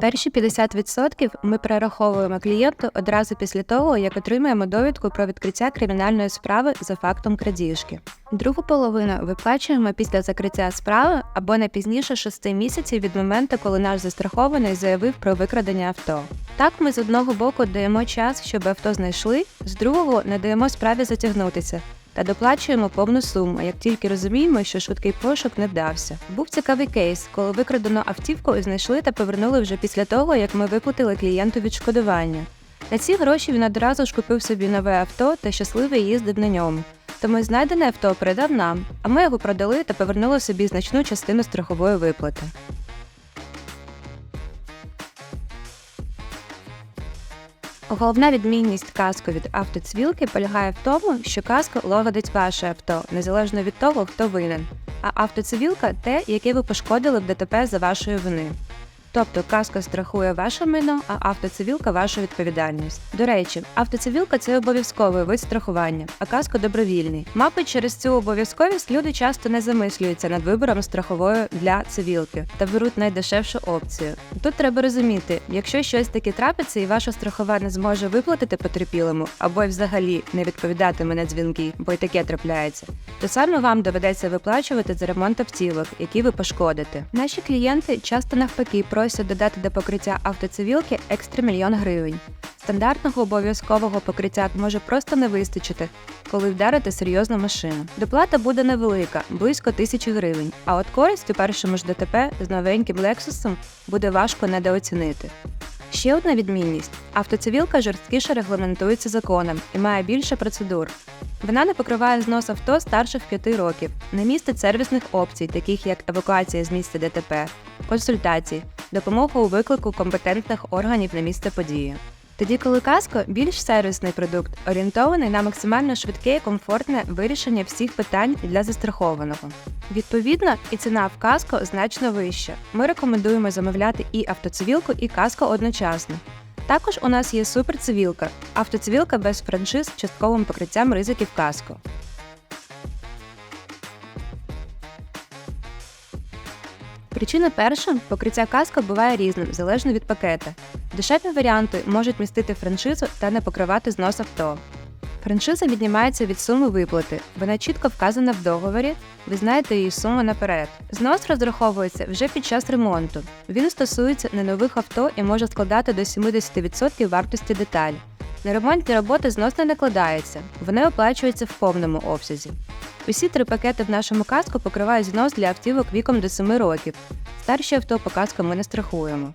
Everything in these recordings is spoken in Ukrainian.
Перші 50% ми перераховуємо клієнту одразу після того, як отримаємо довідку про відкриття кримінальної справи за фактом крадіжки. Другу половину виплачуємо після закриття справи або не пізніше 6 місяців від моменту, коли наш застрахований заявив про викрадення авто. Так ми з одного боку даємо час, щоб авто знайшли, з другого не даємо справі затягнутися. Та доплачуємо повну суму, як тільки розуміємо, що швидкий пошук не вдався. Був цікавий кейс, коли викрадену автівку знайшли та повернули вже після того, як ми виплатили клієнту відшкодування. На ці гроші він одразу ж купив собі нове авто та щасливо їздив на ньому. Тому знайдене авто передав нам, а ми його продали та повернули собі значну частину страхової виплати. Головна відмінність каску від автоцвілки полягає в тому, що каска лагодить ваше авто, незалежно від того, хто винен, а автоцивілка те, яке ви пошкодили в ДТП за вашої вини. Тобто каско страхує ваше майно, а автоцивілка вашу відповідальність. До речі, автоцивілка це обов'язковий вид страхування, а каско добровільний. Мабуть, через цю обов'язковість люди часто не замислюються над вибором страхової для цивілки та беруть найдешевшу опцію. Тут треба розуміти, якщо щось таке трапиться і ваша страхова не зможе виплатити потерпілому або й взагалі не відповідатиме на дзвінки, бо й таке трапляється, то саме вам доведеться виплачувати за ремонт автівок, які ви пошкодите. Наші клієнти часто навпаки просять додати до покриття автоцивілки екстра мільйон гривень. Стандартного обов'язкового покриття може просто не вистачити, коли вдарите серйозну машину. Доплата буде невелика, близько тисячі гривень, а от користь у першому ж ДТП з новеньким Лексусом буде важко недооцінити. Ще одна відмінність: автоцивілка жорсткіше регламентується законом і має більше процедур. Вона не покриває знос авто старших 5 років, не містить сервісних опцій, таких як евакуація з місця ДТП, консультації, допомога у виклику компетентних органів на місце події. Тоді, коли каско більш сервісний продукт, орієнтований на максимально швидке і комфортне вирішення всіх питань для застрахованого. Відповідно, і ціна в каско значно вища. Ми рекомендуємо замовляти і автоцивілку, і каско одночасно. Також у нас є суперцивілка, автоцивілка без франшиз з частковим покриттям ризиків каско. Причина перша покриття каско буває різним залежно від пакета. Дешеві варіанти можуть містити франшизу та не покривати знос авто. Франшиза віднімається від суми виплати, вона чітко вказана в договорі, ви знаєте її суму наперед. Знос розраховується вже під час ремонту. Він стосується не нових авто і може складати до 70% вартості деталі. На ремонтні роботи знос не накладається, вони оплачуються в повному обсязі. Усі три пакети в нашому каску покривають знос для автівок віком до 7 років. Старші авто по каску ми не страхуємо.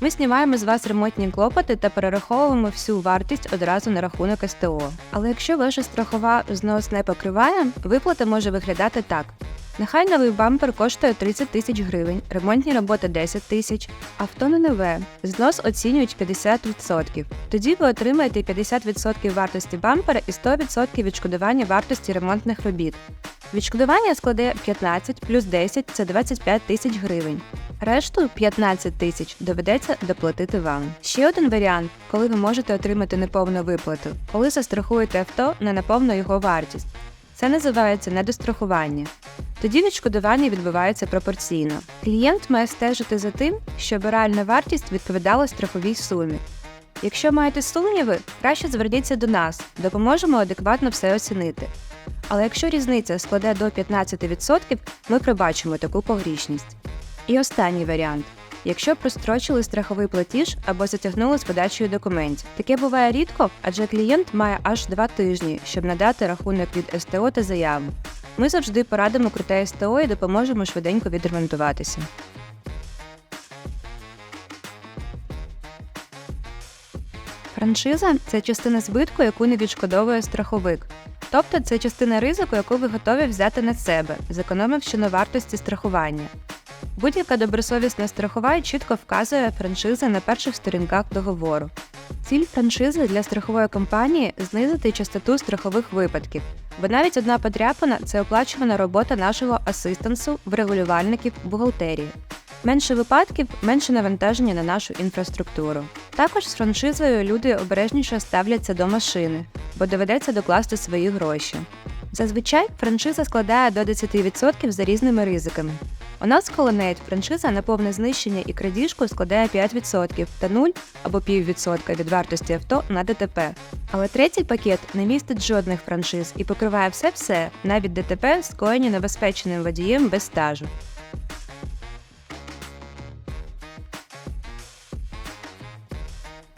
Ми знімаємо з вас ремонтні клопоти та перераховуємо всю вартість одразу на рахунок СТО. Але якщо ваша страхова знос не покриває, виплата може виглядати так. Нехай новий бампер коштує 30 тисяч гривень, ремонтні роботи 10 тисяч, авто не нове. Знос оцінюють 50%. Тоді ви отримаєте 50% вартості бампера і 100% відшкодування вартості ремонтних робіт. Відшкодування складе 15 плюс 10 це 25 тисяч гривень. Решту 15 тисяч доведеться доплатити вам. Ще один варіант, коли ви можете отримати неповну виплату, коли застрахуєте авто на повну його вартість. Це називається недострахування. Тоді відшкодування відбувається пропорційно. Клієнт має стежити за тим, щоб реальна вартість відповідала страховій сумі. Якщо маєте сумніви, краще зверніться до нас, допоможемо адекватно все оцінити. Але якщо різниця складе до 15%, ми пробачимо таку погрішність. І останній варіант. Якщо прострочили страховий платіж або затягнули з подачею документів. Таке буває рідко, адже клієнт має аж два тижні, щоб надати рахунок від СТО та заяву. Ми завжди порадимо круте СТО і допоможемо швиденько відремонтуватися. Франшиза це частина збитку, яку не відшкодовує страховик. Тобто це частина ризику, яку ви готові взяти на себе, зекономивши на вартості страхування. Будь-яка добросовісна страхова чітко вказує франшизи на перших сторінках договору. Ціль франшизи для страхової компанії знизити частоту страхових випадків, бо навіть одна подряпина це оплачувана робота нашого асистенсу, врегулювальників бухгалтерії. Менше випадків, менше навантаження на нашу інфраструктуру. Також з франшизою люди обережніше ставляться до машини, бо доведеться докласти свої гроші. Зазвичай франшиза складає до 10% за різними ризиками. У нас Colonnade франшиза на повне знищення і крадіжку складає 5% та 0 або 0,5% від вартості авто на ДТП. Але третій пакет не містить жодних франшиз і покриває все-все, навіть ДТП, скоєні небезпечним водієм без стажу.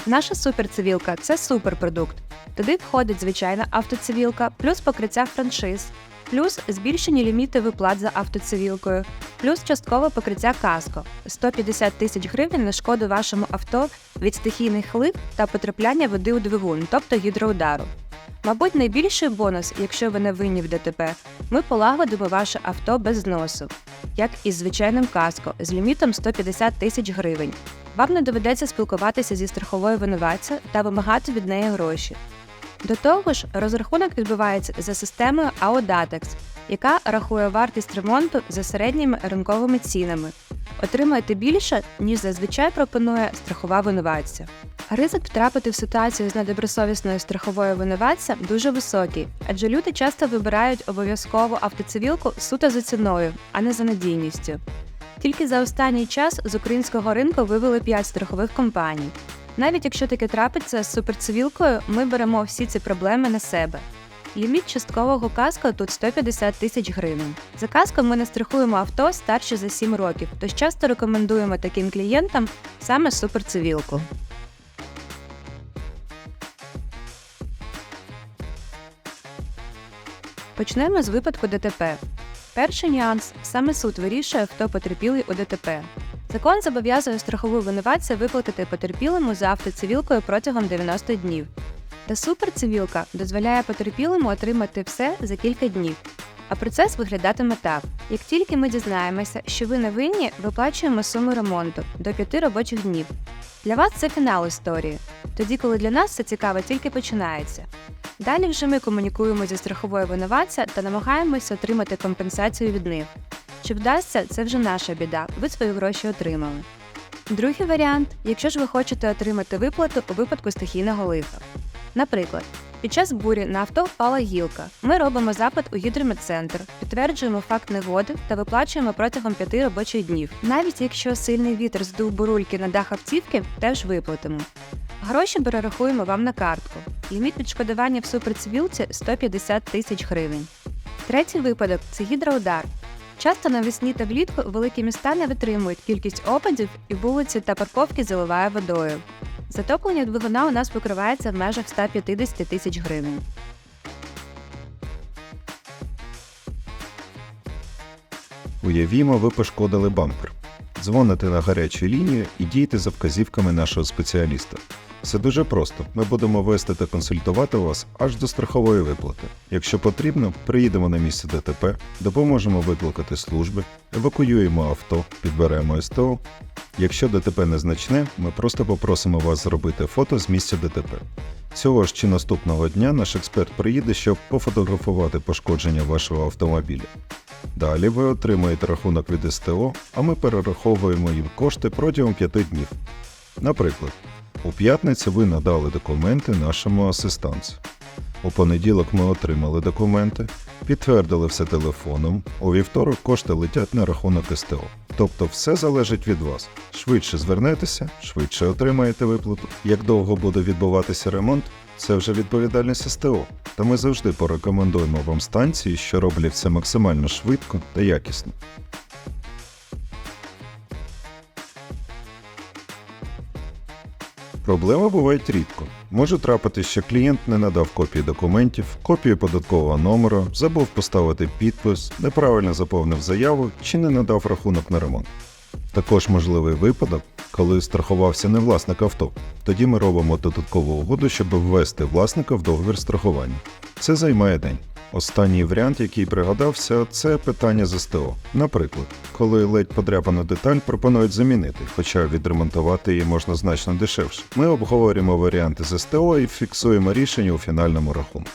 Наша суперцивілка це суперпродукт. Туди входить звичайна автоцивілка, плюс покриття франшиз, плюс збільшені ліміти виплат за автоцивілкою, плюс часткове покриття каско 150 тисяч гривень на шкоду вашому авто від стихійних лив та потрапляння води у двигун, тобто гідроудару. Мабуть, найбільший бонус, якщо ви не винні в ДТП, ми полагодимо ваше авто без зносу, як із звичайним каско з лімітом 150 тисяч гривень. Вам не доведеться спілкуватися зі страховою винуватця та вимагати від неї гроші. До того ж, розрахунок відбувається за системою AODATEX, яка рахує вартість ремонту за середніми ринковими цінами. Отримаєте більше, ніж зазвичай пропонує страхова винуватця. Ризик втрапити в ситуацію з недобросовісною страховою винуватця дуже високий, адже люди часто вибирають обов'язкову автоцивілку суто за ціною, а не за надійністю. Тільки за останній час з українського ринку вивели 5 страхових компаній. Навіть якщо таке трапиться з суперцивілкою, ми беремо всі ці проблеми на себе. Ліміт часткового каско тут 150 тисяч гривень. За каско ми не страхуємо авто старше за 7 років, тож часто рекомендуємо таким клієнтам саме суперцивілку. Почнемо з випадку ДТП. Перший нюанс саме суд вирішує, хто потерпілий у ДТП. Закон зобов'язує страхову винуватця виплатити потерпілому за автоцивілкою протягом 90 днів. Та суперцивілка дозволяє потерпілому отримати все за кілька днів. А процес виглядатиме так: як тільки ми дізнаємося, що ви не винні, виплачуємо суму ремонту до 5 робочих днів. Для вас це фінал історії, тоді коли для нас це цікаво тільки починається. Далі вже ми комунікуємо зі страховою винуватця та намагаємося отримати компенсацію від них. Чи вдасться, це вже наша біда, ви свої гроші отримали. Другий варіант, якщо ж ви хочете отримати виплату у випадку стихійного лиха. Наприклад, під час бурі на авто впала гілка. Ми робимо запит у гідрометцентр, підтверджуємо факт негоди та виплачуємо протягом 5 робочих днів. Навіть якщо сильний вітер здув бурульки на дах автівки, теж виплатимо. Гроші перерахуємо вам на картку. Ліміт відшкодування в суперцивілці 150 тисяч гривень. Третій випадок це гідроудар. Часто навесні та влітку великі міста не витримують кількість опадів і вулиці та парковки заливає водою. Затоплення двигуна у нас покривається в межах 150 тисяч гривень. Уявімо, ви пошкодили бампер. Дзвоните на гарячу лінію і дійте за вказівками нашого спеціаліста. Все дуже просто. Ми будемо вести та консультувати вас аж до страхової виплати. Якщо потрібно, приїдемо на місце ДТП, допоможемо викликати служби, евакуюємо авто, підберемо СТО. Якщо ДТП незначне, ми просто попросимо вас зробити фото з місця ДТП. Цього ж чи наступного дня наш експерт приїде, щоб пофотографувати пошкодження вашого автомобіля. Далі ви отримуєте рахунок від СТО, а ми перераховуємо їм кошти протягом 5 днів. Наприклад, у п'ятницю ви надали документи нашому асистанту. У понеділок ми отримали документи, підтвердили все телефоном. У вівторок кошти летять на рахунок СТО. Тобто все залежить від вас. Швидше звернетеся, швидше отримаєте виплату. Як довго буде відбуватися ремонт, це вже відповідальність СТО. Та ми завжди порекомендуємо вам станції, що роблять це максимально швидко та якісно. Проблеми бувають рідко. Може трапити, що клієнт не надав копії документів, копію податкового номеру, забув поставити підпис, неправильно заповнив заяву чи не надав рахунок на ремонт. Також можливий випадок, коли страхувався не власник авто. Тоді ми робимо додаткову угоду, щоб ввести власника в договір страхування. Це займає день. Останній варіант, який пригадався, це питання з СТО. Наприклад, коли ледь подряпану деталь пропонують замінити, хоча відремонтувати її можна значно дешевше. Ми обговорюємо варіанти з СТО і фіксуємо рішення у фінальному рахунку.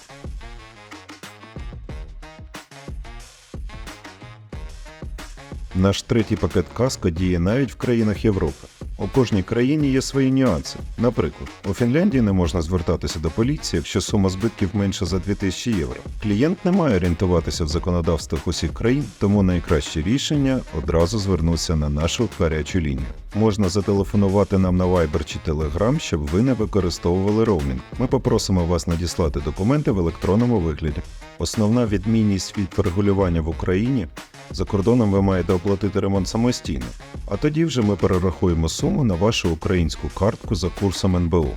Наш третій пакет каско діє навіть в країнах Європи. У кожній країні є свої нюанси. Наприклад, у Фінляндії не можна звертатися до поліції, якщо сума збитків менша за 2000 євро. Клієнт не має орієнтуватися в законодавствах усіх країн, тому найкраще рішення одразу звернутися на нашу гарячу лінію. Можна зателефонувати нам на Viber чи Telegram, щоб ви не використовували роумінг. Ми попросимо вас надіслати документи в електронному вигляді. Основна відмінність від регулювання в Україні за кордоном ви маєте оплатити ремонт самостійно, а тоді вже ми перерахуємо суму на вашу українську картку за курсом НБУ.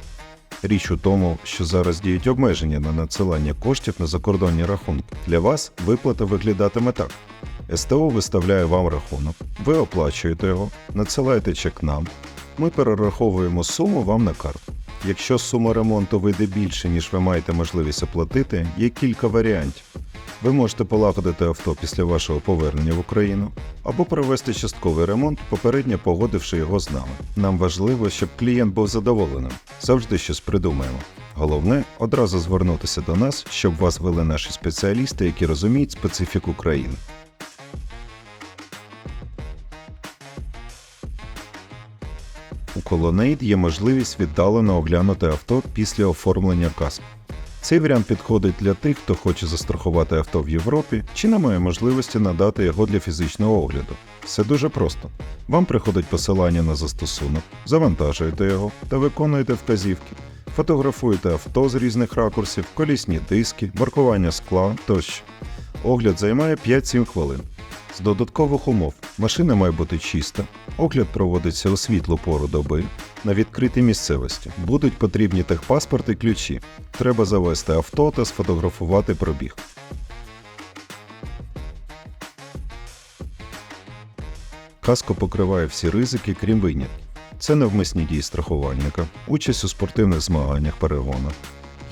Річ у тому, що зараз діють обмеження на надсилання коштів на закордонні рахунки. Для вас виплата виглядатиме так: СТО виставляє вам рахунок, ви оплачуєте його, надсилаєте чек нам. Ми перераховуємо суму вам на карту. Якщо сума ремонту вийде більше, ніж ви маєте можливість оплатити, є кілька варіантів. Ви можете полагодити авто після вашого повернення в Україну або провести частковий ремонт, попередньо погодивши його з нами. Нам важливо, щоб клієнт був задоволеним. Завжди щось придумаємо. Головне одразу звернутися до нас, щоб вас вели наші спеціалісти, які розуміють специфіку країни. У Colonnade є можливість віддалено оглянути авто після оформлення каск. Цей варіант підходить для тих, хто хоче застрахувати авто в Європі чи не має можливості надати його для фізичного огляду. Все дуже просто. Вам приходить посилання на застосунок, завантажуєте його та виконуєте вказівки. Фотографуєте авто з різних ракурсів, колісні диски, маркування скла тощо. Огляд займає 5-7 хвилин. Додаткових умов машина має бути чиста, огляд проводиться у світлу пору доби, на відкритій місцевості. Будуть потрібні техпаспорт і ключі. Треба завести авто та сфотографувати пробіг. Каско покриває всі ризики, крім винятків. Це невмисні дії страхувальника, участь у спортивних змаганнях перегонах,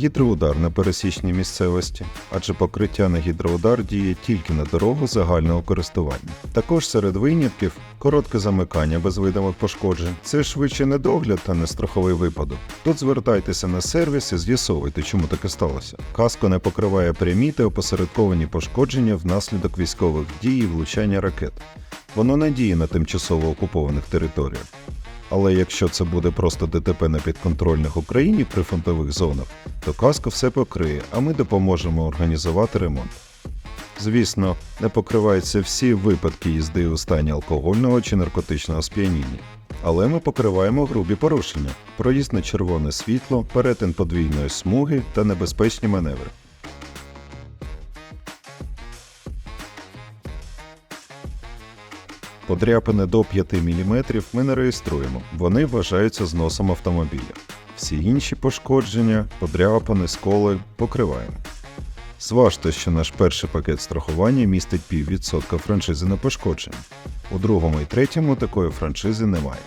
гідроудар на пересічній місцевості, адже покриття на гідроудар діє тільки на дорогу загального користування. Також серед винятків коротке замикання без видимих пошкоджень. Це швидше не догляд та не страховий випадок. Тут звертайтеся на сервіс і з'ясовуйте, чому таке сталося. Каско не покриває прямі та опосередковані пошкодження внаслідок військових дій і влучання ракет. Воно не діє на тимчасово окупованих територіях. Але якщо це буде просто ДТП на підконтрольних Україні прифронтових зонах, то каско все покриє, а ми допоможемо організувати ремонт. Звісно, не покриваються всі випадки їзди у стані алкогольного чи наркотичного сп'яніння. Але ми покриваємо грубі порушення: проїзд на червоне світло, перетин подвійної смуги та небезпечні маневри. Подряпини до 5 мм ми не реєструємо, вони вважаються зносом автомобіля. Всі інші пошкодження, подряпини, сколи покриваємо. Зважте, що наш перший пакет страхування містить піввідсотка франшизи на пошкодження. У другому і третьому такої франшизи немає.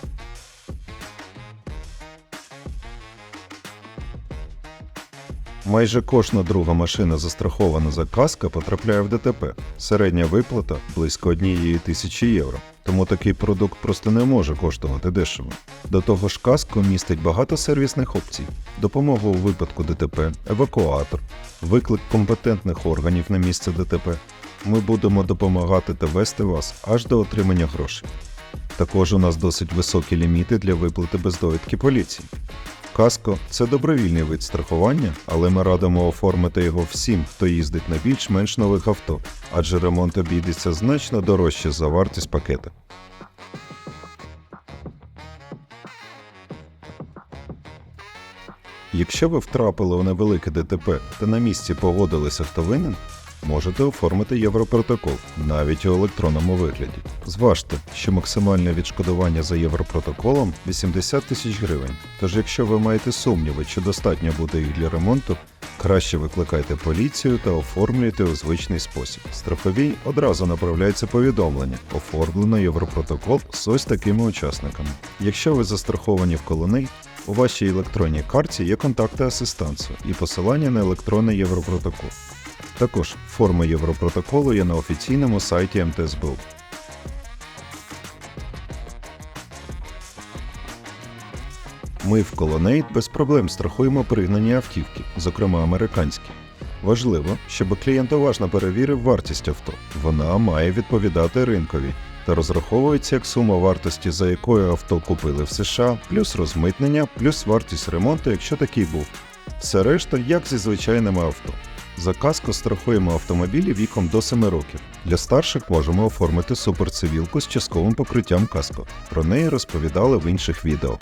Майже кожна друга машина, застрахована за каска, потрапляє в ДТП. Середня виплата близько однієї тисячі євро. Тому такий продукт просто не може коштувати дешево. До того ж, каско містить багато сервісних опцій: допомогу у випадку ДТП, евакуатор, виклик компетентних органів на місце ДТП. Ми будемо допомагати та вести вас аж до отримання грошей. Також у нас досить високі ліміти для виплати без довідки поліції. Каско це добровільний вид страхування, але ми радимо оформити його всім, хто їздить на більш-менш нових авто, адже ремонт обійдеться значно дорожче за вартість пакета. Якщо ви втрапили у невелике ДТП та на місці погодилися, хто винен, можете оформити Європротокол навіть у електронному вигляді. Зважте, що максимальне відшкодування за Європротоколом 80 тисяч гривень. Тож, якщо ви маєте сумніви, чи достатньо буде їх для ремонту, краще викликайте поліцію та оформлюйте у звичний спосіб. Страховій одразу направляється повідомлення, оформлено Європротокол з ось такими учасниками. Якщо ви застраховані в колоній, у вашій електронній карті є контакти асистансу і посилання на електронний Європротокол. Також форма Європротоколу є на офіційному сайті МТСБУ. Ми в Colonnade без проблем страхуємо пригнані автівки, зокрема американські. Важливо, щоб клієнт уважно перевірив вартість авто. Вона має відповідати ринкові. та розраховується як сума вартості, за якою авто купили в США, плюс розмитнення, плюс вартість ремонту, якщо такий був. Все решта, як зі звичайними авто. За каско страхуємо автомобілі віком до 7 років. Для старших можемо оформити суперцивілку з частковим покриттям каско. Про неї розповідали в інших відео.